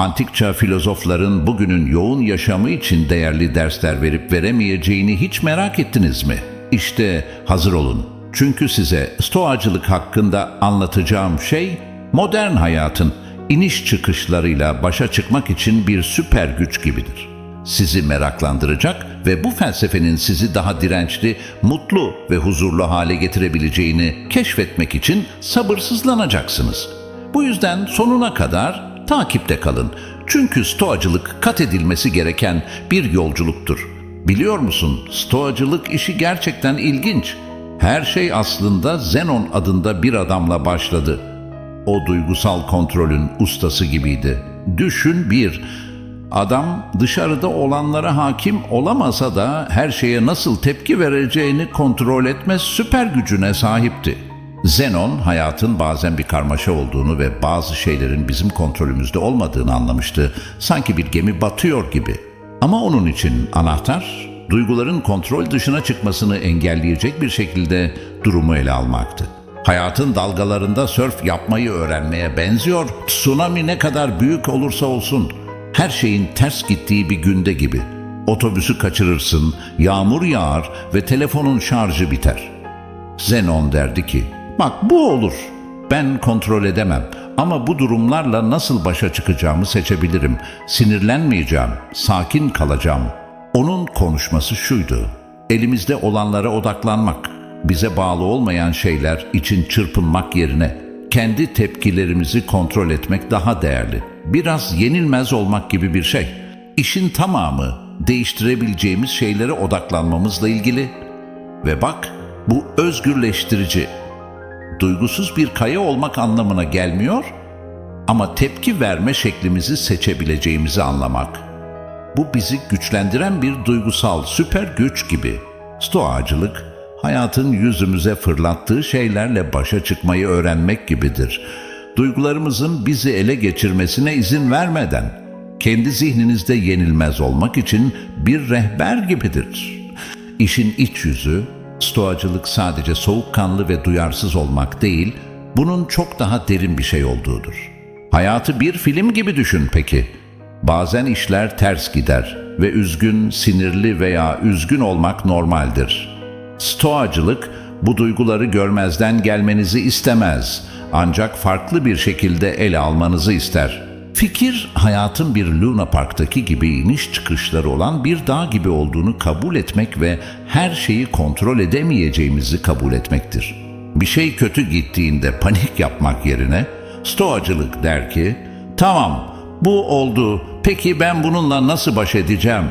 Antik çağ filozofların bugünün yoğun yaşamı için değerli dersler verip veremeyeceğini hiç merak ettiniz mi? İşte hazır olun. Çünkü size stoacılık hakkında anlatacağım şey modern hayatın iniş çıkışlarıyla başa çıkmak için bir süper güç gibidir. Sizi meraklandıracak ve bu felsefenin sizi daha dirençli, mutlu ve huzurlu hale getirebileceğini keşfetmek için sabırsızlanacaksınız. Bu yüzden sonuna kadar takipte kalın. Çünkü stoacılık kat edilmesi gereken bir yolculuktur. Biliyor musun, stoacılık işi gerçekten ilginç. Her şey aslında Zenon adında bir adamla başladı. O duygusal kontrolün ustası gibiydi. Düşün bir, adam dışarıda olanlara hakim olamasa da her şeye nasıl tepki vereceğini kontrol etme süper gücüne sahipti. Zenon hayatın bazen bir karmaşa olduğunu ve bazı şeylerin bizim kontrolümüzde olmadığını anlamıştı. Sanki bir gemi batıyor gibi. Ama onun için anahtar duyguların kontrol dışına çıkmasını engelleyecek bir şekilde durumu ele almaktı. Hayatın dalgalarında sörf yapmayı öğrenmeye benziyor. Tsunami ne kadar büyük olursa olsun her şeyin ters gittiği bir günde gibi. Otobüsü kaçırırsın, yağmur yağar ve telefonun şarjı biter. Zenon derdi ki, bak bu olur. Ben kontrol edemem ama bu durumlarla nasıl başa çıkacağımı seçebilirim. Sinirlenmeyeceğim, sakin kalacağım. Onun konuşması şuydu. Elimizde olanlara odaklanmak, bize bağlı olmayan şeyler için çırpınmak yerine kendi tepkilerimizi kontrol etmek daha değerli. Biraz yenilmez olmak gibi bir şey. İşin tamamı değiştirebileceğimiz şeylere odaklanmamızla ilgili. Ve bak bu özgürleştirici. Duygusuz bir kaya olmak anlamına gelmiyor ama tepki verme şeklimizi seçebileceğimizi anlamak. Bu bizi güçlendiren bir duygusal süper güç gibi. Stoacılık, hayatın yüzümüze fırlattığı şeylerle başa çıkmayı öğrenmek gibidir. Duygularımızın bizi ele geçirmesine izin vermeden, kendi zihninizde yenilmez olmak için bir rehber gibidir. İşin iç yüzü, stoacılık sadece soğukkanlı ve duyarsız olmak değil, bunun çok daha derin bir şey olduğudur. Hayatı bir film gibi düşün peki. Bazen işler ters gider ve üzgün, sinirli veya üzgün olmak normaldir. Stoacılık bu duyguları görmezden gelmenizi istemez ancak farklı bir şekilde ele almanızı ister. Fikir hayatın bir Luna Park'taki gibi iniş çıkışları olan bir dağ gibi olduğunu kabul etmek ve her şeyi kontrol edemeyeceğimizi kabul etmektir. Bir şey kötü gittiğinde panik yapmak yerine stoacılık der ki, tamam bu oldu, peki ben bununla nasıl baş edeceğim?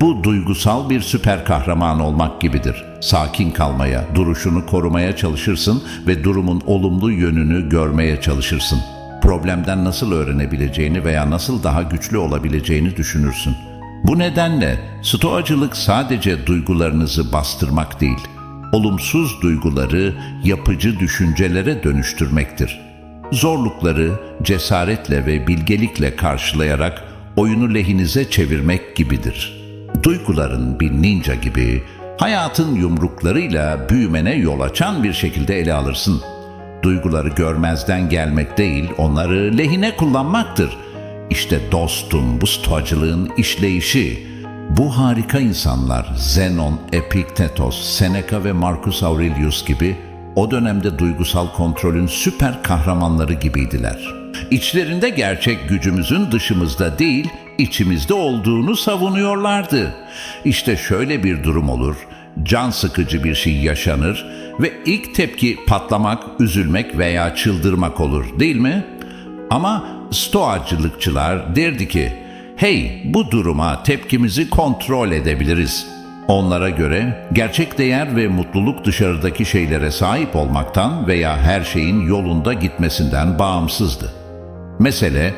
Bu duygusal bir süper kahraman olmak gibidir. Sakin kalmaya, duruşunu korumaya çalışırsın ve durumun olumlu yönünü görmeye çalışırsın. Problemden nasıl öğrenebileceğini veya nasıl daha güçlü olabileceğini düşünürsün. Bu nedenle stoacılık sadece duygularınızı bastırmak değil, olumsuz duyguları yapıcı düşüncelere dönüştürmektir. Zorlukları cesaretle ve bilgelikle karşılayarak oyunu lehinize çevirmek gibidir. Duyguların bir ninja gibi hayatın yumruklarıyla büyümene yol açan bir şekilde ele alırsın. Duyguları görmezden gelmek değil, onları lehine kullanmaktır. İşte dostum bu stoacılığın işleyişi. Bu harika insanlar Zenon, Epiktetos, Seneca ve Marcus Aurelius gibi o dönemde duygusal kontrolün süper kahramanları gibiydiler. İçlerinde gerçek gücümüzün dışımızda değil, içimizde olduğunu savunuyorlardı. İşte şöyle bir durum olur, can sıkıcı bir şey yaşanır ve ilk tepki patlamak, üzülmek veya çıldırmak olur değil mi? Ama stoacılıkçılar derdi ki, hey bu duruma tepkimizi kontrol edebiliriz. Onlara göre gerçek değer ve mutluluk dışarıdaki şeylere sahip olmaktan veya her şeyin yolunda gitmesinden bağımsızdı. Mesele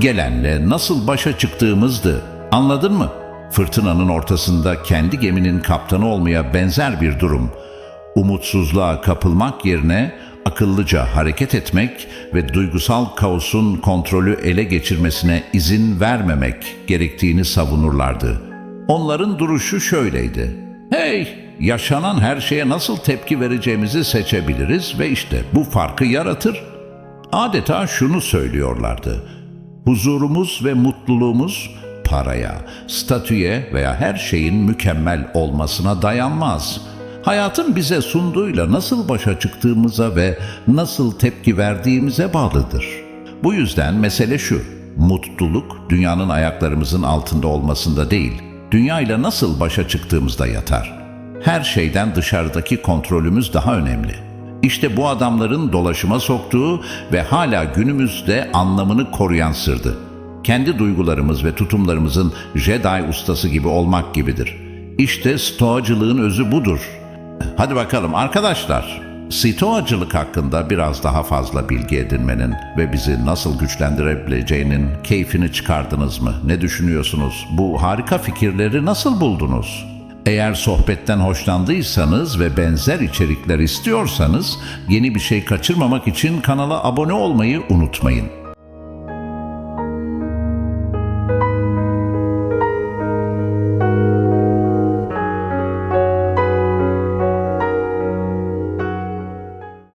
gelenle nasıl başa çıktığımızdı. Anladın mı? Fırtınanın ortasında kendi geminin kaptanı olmaya benzer bir durum. Umutsuzluğa kapılmak yerine akıllıca hareket etmek ve duygusal kaosun kontrolü ele geçirmesine izin vermemek gerektiğini savunurlardı. Onların duruşu şöyleydi. Hey, yaşanan her şeye nasıl tepki vereceğimizi seçebiliriz ve işte bu farkı yaratır. Adeta şunu söylüyorlardı. Huzurumuz ve mutluluğumuz paraya, statüye veya her şeyin mükemmel olmasına dayanmaz. Hayatın bize sunduğuyla nasıl başa çıktığımıza ve nasıl tepki verdiğimize bağlıdır. Bu yüzden mesele şu, mutluluk dünyanın ayaklarımızın altında olmasında değil, dünya ile nasıl başa çıktığımızda yatar. Her şeyden dışarıdaki kontrolümüz daha önemli. İşte bu adamların dolaşıma soktuğu ve hala günümüzde anlamını koruyan sırdı. Kendi duygularımız ve tutumlarımızın Jedi ustası gibi olmak gibidir. İşte stoacılığın özü budur. Hadi bakalım arkadaşlar. Stoacılık hakkında biraz daha fazla bilgi edinmenin ve bizi nasıl güçlendirebileceğinin keyfini çıkardınız mı? Ne düşünüyorsunuz? Bu harika fikirleri nasıl buldunuz? Eğer sohbetten hoşlandıysanız ve benzer içerikler istiyorsanız yeni bir şey kaçırmamak için kanala abone olmayı unutmayın.